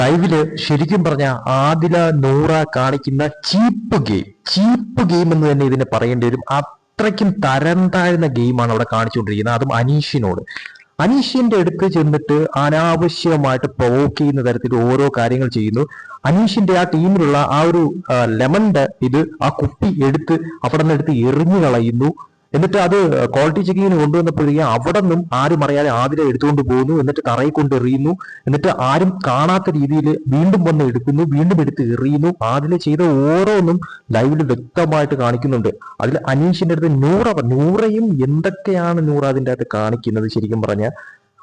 ലൈവിൽ ശരിക്കും പറഞ്ഞ ആദില നൂറ കാണിക്കുന്ന ചീപ്പ് ഗെയിം. ചീപ്പ് ഗെയിം എന്ന് തന്നെ ഇതിനെ പറയേണ്ടി വരും. അത്രയ്ക്കും തരം താഴ്ന്ന ഗെയിമാണ് അവിടെ കാണിച്ചുകൊണ്ടിരിക്കുന്നത്. അതും അനീഷിനോട്. അനീഷിന്റെ അടുത്ത് ചെന്നിട്ട് അനാവശ്യമായിട്ട് പ്രൊവോക്ക് ചെയ്യുന്ന തരത്തിൽ ഓരോ കാര്യങ്ങൾ ചെയ്യുന്നു. അനീഷിന്റെ ആ ടീമിലുള്ള ആ ഒരു ലെമന്റെ ഇത് ആ കുപ്പി എടുത്ത് അവിടെ നിന്ന് എടുത്ത് എറിഞ്ഞു കളയുന്നു എന്നിട്ട് അത് ക്വാളിറ്റി ചെക്കിങ്ങിന് കൊണ്ടുവന്നപ്പോഴേക്കും അവിടെ നിന്നും ആരും അറിയാതെ ആതിരെ എടുത്തുകൊണ്ട് പോകുന്നു എന്നിട്ട് തറയിൽ കൊണ്ട് എറിയുന്നു എന്നിട്ട് ആരും കാണാത്ത രീതിയിൽ വീണ്ടും വന്ന് എടുക്കുന്നു വീണ്ടും എടുത്ത് എറിയുന്നു. ആതിലെ ചെയ്ത ഓരോന്നും ലൈവിൽ വ്യക്തമായിട്ട് കാണിക്കുന്നുണ്ട്. അതിൽ അനീഷിന്റെ അടുത്ത് നൂറ നൂറയും എന്തൊക്കെയാണ് നൂറ അതിന്റെ അകത്ത് കാണിക്കുന്നത് ശരിക്കും പറഞ്ഞാൽ?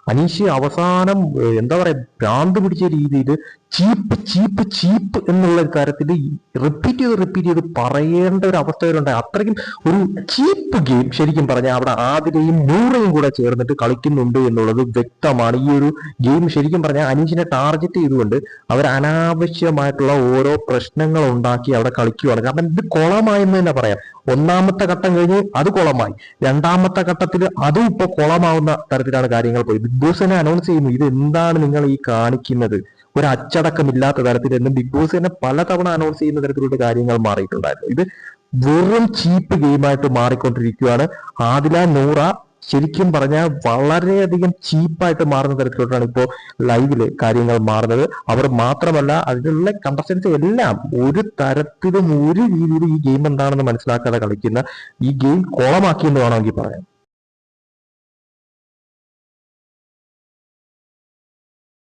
അനീഷ് അവസാനം എന്താ പറയാ ഭ്രാന്ത് പിടിച്ച രീതിയിൽ ചീപ്പ് ചീപ്പ് ചീപ്പ് എന്നുള്ള കാര്യത്തിൽ റിപ്പീറ്റ് ചെയ്ത് റിപ്പീറ്റ് ചെയ്ത് പറയേണ്ട ഒരു അവസ്ഥ വരുണ്ടായി അത്രയ്ക്കും ഒരു ചീപ്പ് ഗെയിം ശരിക്കും പറഞ്ഞാൽ അവിടെ ആതിരയും നൂറയും കൂടെ ചേർന്നിട്ട് കളിക്കുന്നുണ്ട് എന്നുള്ളത് വ്യക്തമാണ്. ഈ ഒരു ഗെയിം ശരിക്കും പറഞ്ഞാൽ അനീഷിനെ ടാർഗറ്റ് ചെയ്തുകൊണ്ട് അവർ അനാവശ്യമായിട്ടുള്ള ഓരോ പ്രശ്നങ്ങൾ ഉണ്ടാക്കി അവിടെ കളിക്കുകയാണ് കാരണം ഇത് കുളമായെന്ന് തന്നെ പറയാം. ഒന്നാമത്തെ ഘട്ടം കഴിഞ്ഞ് അത് കുളമായി. രണ്ടാമത്തെ ഘട്ടത്തിൽ അതും ഇപ്പൊ കുളമാവുന്ന തരത്തിലാണ് കാര്യങ്ങൾ പോയി. ബിഗ് ബോസ് തന്നെ അനൗൺസ് ചെയ്യുന്നു. ഇത് എന്താണ് നിങ്ങൾ ഈ കാണിക്കുന്നത്? ഒരു അച്ചടക്കമില്ലാത്ത തരത്തിൽ എന്നും ബിഗ് ബോസ് തന്നെ പലതവണ അനൗൺസ് ചെയ്യുന്ന തരത്തിലുള്ള കാര്യങ്ങൾ മാറിയിട്ടുണ്ടായിരുന്നു. ഇത് വെറും ചീപ്പ് ഗെയിമായിട്ട് മാറിക്കൊണ്ടിരിക്കുകയാണ്. ആദില നൂറ ശരിക്കും പറഞ്ഞാൽ വളരെയധികം ചീപ്പായിട്ട് മാറുന്ന തരത്തിലോട്ടാണ് ഇപ്പോൾ ലൈവിൽ കാര്യങ്ങൾ മാറുന്നത്. അവർ മാത്രമല്ല അതിലുള്ള കണ്ടസ്റ്റൻസ് എല്ലാം ഒരു തരത്തിലും ഒരു രീതിയിലും ഈ ഗെയിം എന്താണെന്ന് മനസ്സിലാക്കാതെ കളിക്കുന്ന ഈ ഗെയിം കോളമാക്കി എന്ന് വേണമെങ്കിൽ പറയാം.